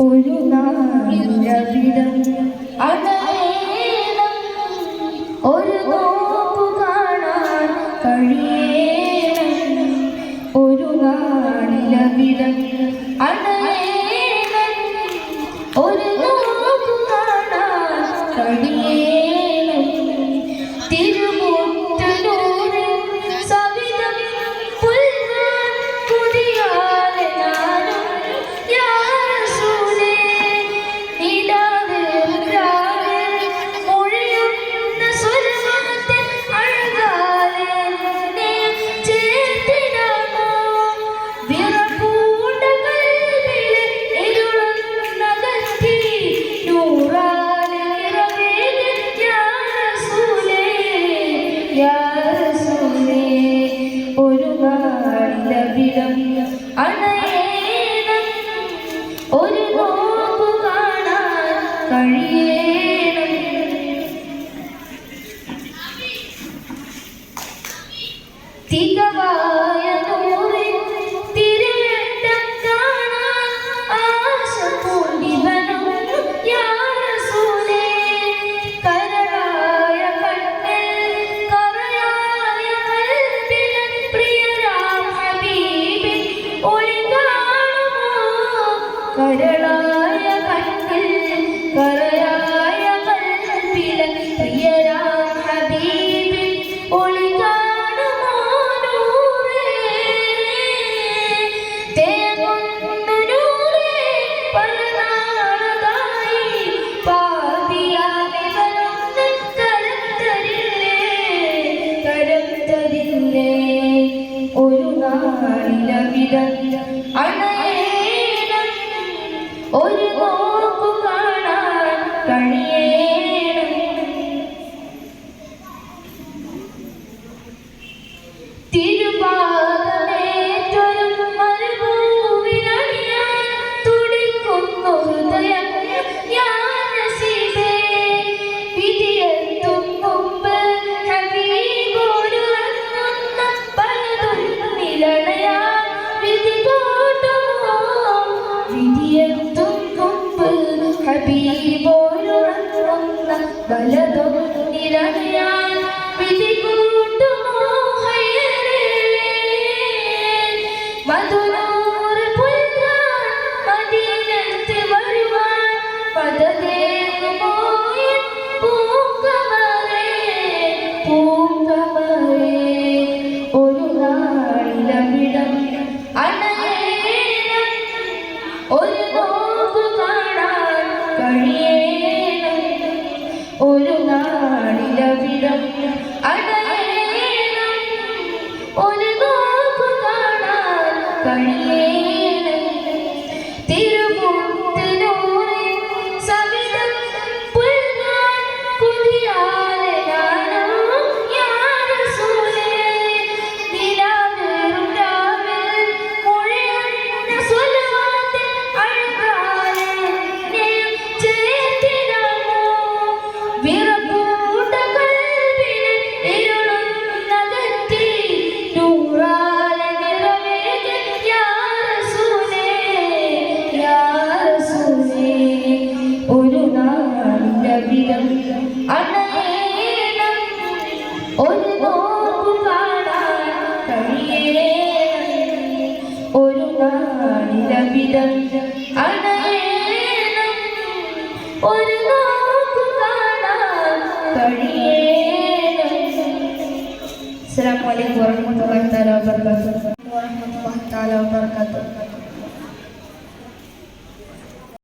ഒരു നാളിലവിടം അടയേണം ഒരു നോപ്പു കാണാൻ കഴിയേണം. ഒരു നാളിലവിടം അടയേണം ഒരു നോപ്പു കാണാൻ കഴിയേണം. ഒരു നാളിലവിടം അണയേണം. ഒരു നോമ്പ് കാണാൻ കഴിയേണം. കരളായ കണ്ണിൽ കറയായ കൽബിൽ പ്രിയരാ ഹബീബിൻ ഒളി കാണുമോ നൂറേ തേങ്ങുന്നു നൂറേ പല നാളതായി പാപിയായി വരുന്ന കരം തരില്ലേ കരം ഹബീബോടുറങ്ങുന്ന വിധി കൂട്ടുമോ ഹയ്യരേ? മധുനൂറ് പുൽകാൻ മദീനത്ത് വരുവാൻ പദതേകുമോ പൂങ്കമറേ, പൂങ്കമറേ. ഒരു നാളിലവിടം അണയേണം കാണാൻ നാളിലവിധം അണയേണം ഒരു നോക്കു കാണാൻ കഴിയേണം. അസ്സലാമു അലൈക്കും വറഹ്മത്തുള്ളാഹി വബറകാതുഹു വറഹ്മത്തുള്ളാഹി തആല വബറകാതുഹു